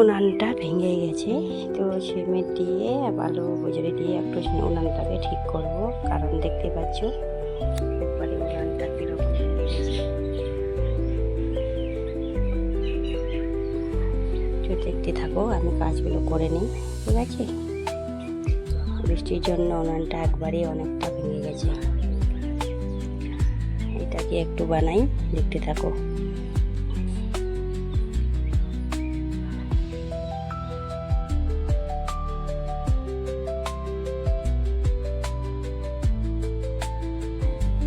উনানটা ভেঙে গেছে। তো সিমেন্ট দিয়ে বালু বজরে দিয়ে একটু উনানটাকে ঠিক করব। কারণ দেখতে পাচ্ছ দেখতে থাকো, আমি কাজগুলো করে নিই, ঠিক আছে? বৃষ্টির জন্য উনানটা একবারে অনেকটা ভেঙে গেছে। এটাকে একটু বানাই, দেখতে থাকো।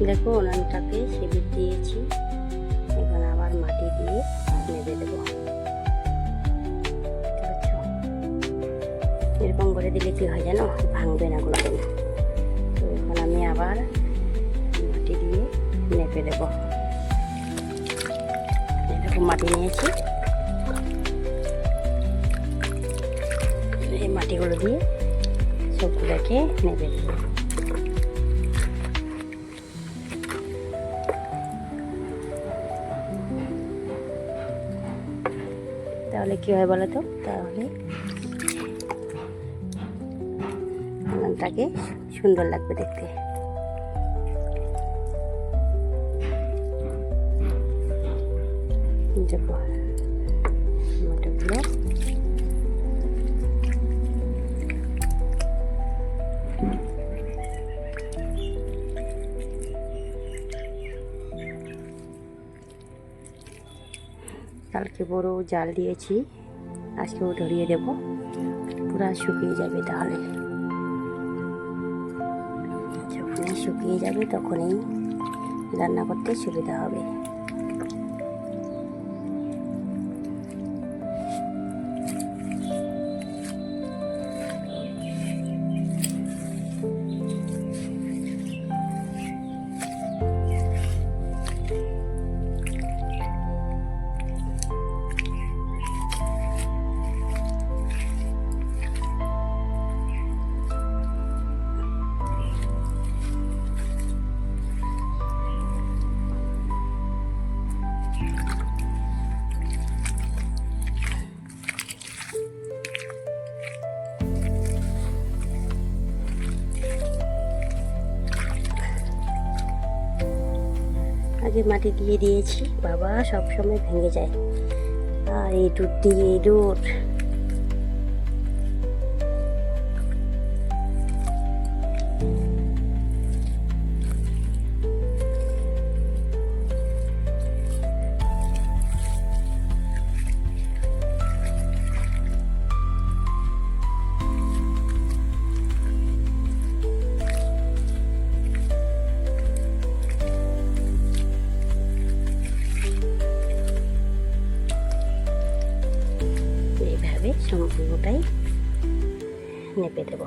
দেখো উনানটাকে সেবির দিয়েছি। এখন আবার মাটি দিয়ে নেবে দেবো। এরকম করে দিলে কি হয় জানো? ভাঙবে না কোনো দিন। তো এখন আমি আবার মাটি দিয়ে নেপে দেব। এরকম মাটি নিয়েছি। এই মাটিগুলো দিয়ে সবগুলোকে নেপে দেবো। তাহলে কি হয় বলো তো? তাহলে উনানটাকে সুন্দর লাগবে দেখতে। দেখো কালকে বড় জাল দিয়েছি। আজকেও ধরিয়ে দেব। পুরা শুকিয়ে যাবে তাহলে। যখনই শুকিয়ে যাবে তখনই রান্না করতে সুবিধা হবে। আগে মাটি দিয়ে দিয়েছি বাবা সব সময় ভেঙে যায়। আর দুধ দিয়ে এই নেপে দেব।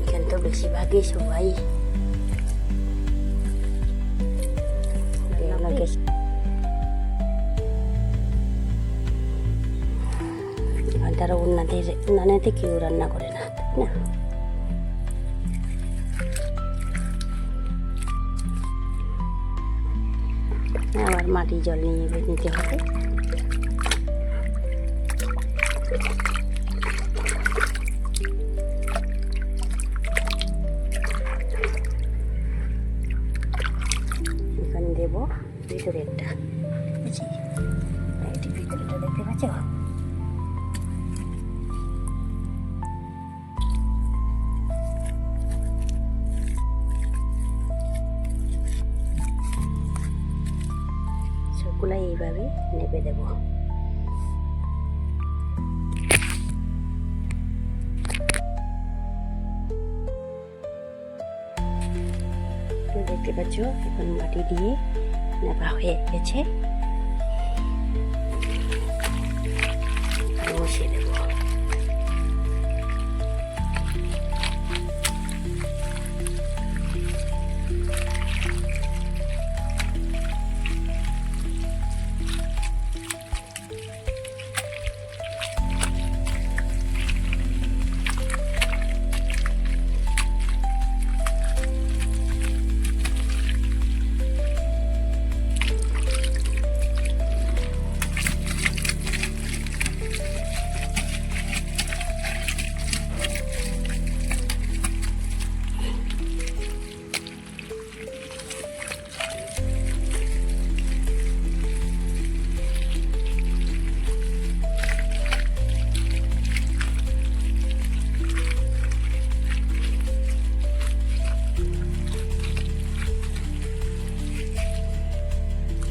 এখানে তো বেশিরভাগই সবাই তারা উন্নতির উন্নয়নেতে কেউ রান্না করে না তাই না? আবার মাটি জল নিয়ে নিতে হবে। এখানে দেবো ভিতরেরটা। এটি ভিতরেটা দেখতে পাচ্ছ? দেব। দেখতে পাচ্ছ এখন মাটি দিয়ে নেবা হয়ে গেছে। বসিয়ে দেব।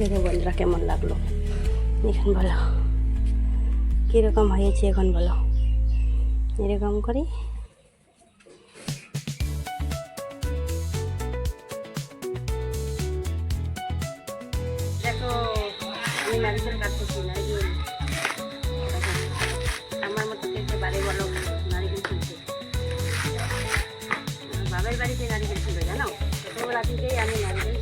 দেখো বন্ধুরা কেমন লাগল এখন বলো কীরকম হয়েছে এখন বলো এরকম করে আমি কাটতেছি আমার মতো খেতে পারে বলো নারিকেল বাবার বাড়িতে নারিকেল ছিল জানো ছোটোবেলা থেকেই আমি নারিকেল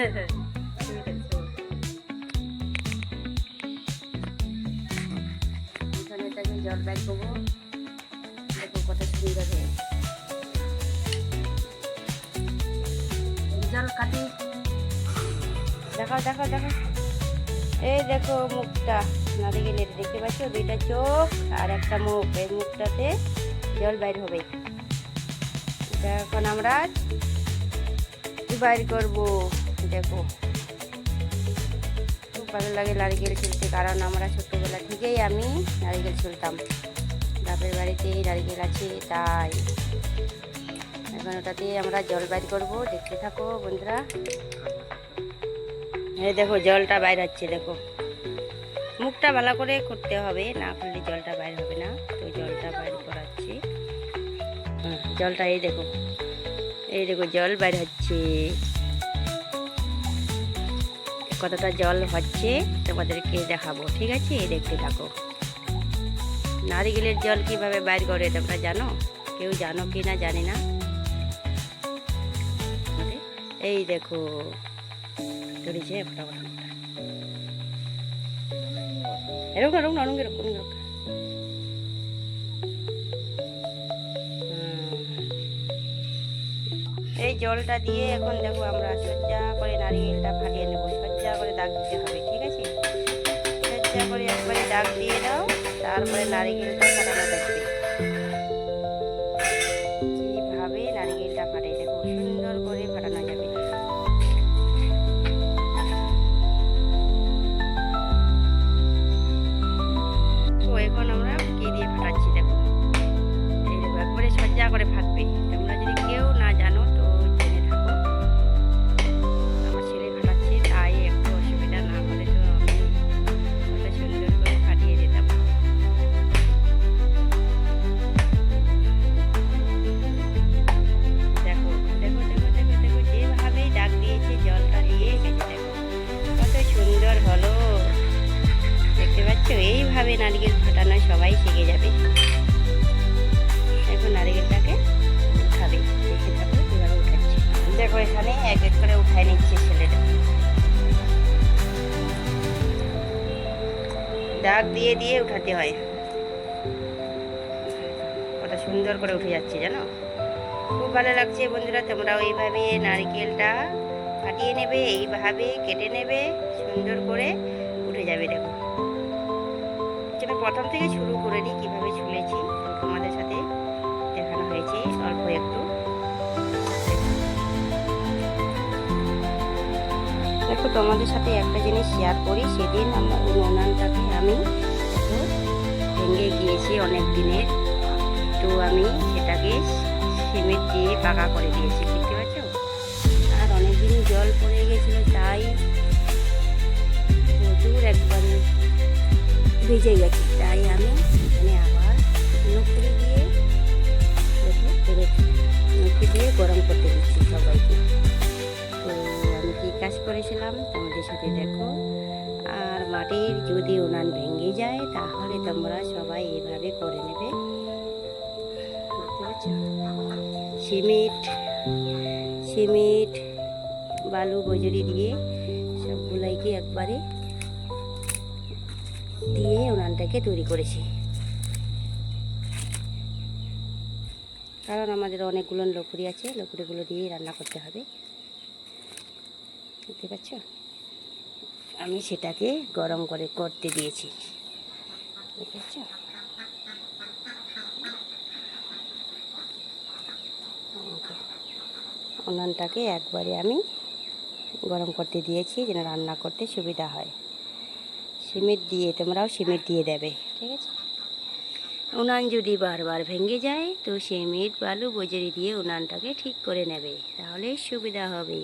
জল দেখো হয়ে জল কাটি এই দেখো মুখটা দেখতে পাচ্ছ দুইটা চোখ আর একটা মুখ এই মুখটাতে জল বাইর হবে এটা এখন আমরা বাইর করব দেখো। খুব ভালো লাগে নারিকেল ছুলতে কারণ আমরা ছোট্টবেলা থেকেই আমি নারিকেল ছুলতাম বাপের বাড়িতেই নারিকেল আছে, তাই। এখন ওটাতে আমরা জল বাইর করব, দেখতে থাকো বন্ধুরা। এই দেখো, জলটা বাইর হচ্ছে, দেখো। মুখটা ভালো করে করতে হবে, না করলে জলটা বাইর হবে না। তো জলটা বাইর করাচ্ছি। জলটা এই দেখো এই দেখো, জল বাইর হচ্ছে। কতটা জল হচ্ছে তোমাদেরকে দেখাবো, ঠিক আছে? দেখতে থাকো। নারিকেলের জল কীভাবে বাইর করে তোমরা জানো? কেউ জানো কি না জানি না। এই দেখো। একটা এরকম এরকম এরকম এরকম। এই জলটা দিয়ে এখন দেখো আমরা সজ্জা করে নারিকেলটা ফাটিয়ে নেব। সজ্জা করে দাগ দিতে হবে, ঠিক আছে? সজ্জা করে একবারে দাগ দিয়ে দাও, তারপরে নারিকেলটা ফাটানো থাকবে দাগ দিয়ে দিয়ে উঠাতে হয়। কত সুন্দর করে উঠে যাচ্ছে, জানো? খুব ভালো লাগছে বন্ধুরা তোমরা ওইভাবে নারকেলটা ফাটিয়ে নেবে, এইভাবে কেটে নেবে, সুন্দর করে উঠে যাবে, দেখো। যেটা প্রথম থেকে শুরু করে নিই কীভাবে ছুলেছি তোমাদের সাথে দেখানো হয়েছে, অল্প একটু। দেখো, তোমাদের সাথে একটা জিনিস শেয়ার করি, সেদিন আমার উনানটাকে আমি ভেঙে গিয়েছি অনেক দিনের তো আমি সেটাকে সিমেন্ট দিয়ে পাকা করে দিয়েছি দেখতে পাচ্ছ আর অনেকদিন জল পড়ে গেছিল তাই প্রচুর একবারে ভিজে গেছে। তাই আমি এখানে আবার নকরি দিয়ে নকরি দিয়ে গরম করতে দিচ্ছি সবাইকে। তো কী কাজ করেছিলাম, তোমাদের সাথে দেখো। আর মাটির যদি উনান ভেঙে যায়, তাহলে তোমরা সবাই এইভাবে করে নেবে। সিমেন্ট সিমেন্ট, বালু বজরি দিয়ে সবগুলাইকে একবারে দিয়ে উনানটাকে তৈরি করেছি। কারণ আমাদের অনেকগুলো লকড়ি আছে লকড়িগুলো দিয়ে রান্না করতে হবে। দেখতে পাচ্ছ আমি সেটাকে গরম করে করতে দিয়েছি। দেখতে উনানটাকে একবারে আমি গরম করতে দিয়েছি যেন রান্না করতে সুবিধা হয়। সিমেন্ট দিয়ে, তোমরাও সিমেন্ট দিয়ে দেবে, ঠিক আছে? উনান যদি বারবার ভেঙে যায়, তো সিমেন্ট, বালু, বজরি দিয়ে উনানটাকে ঠিক করে নেবে, তাহলে সুবিধা হবে।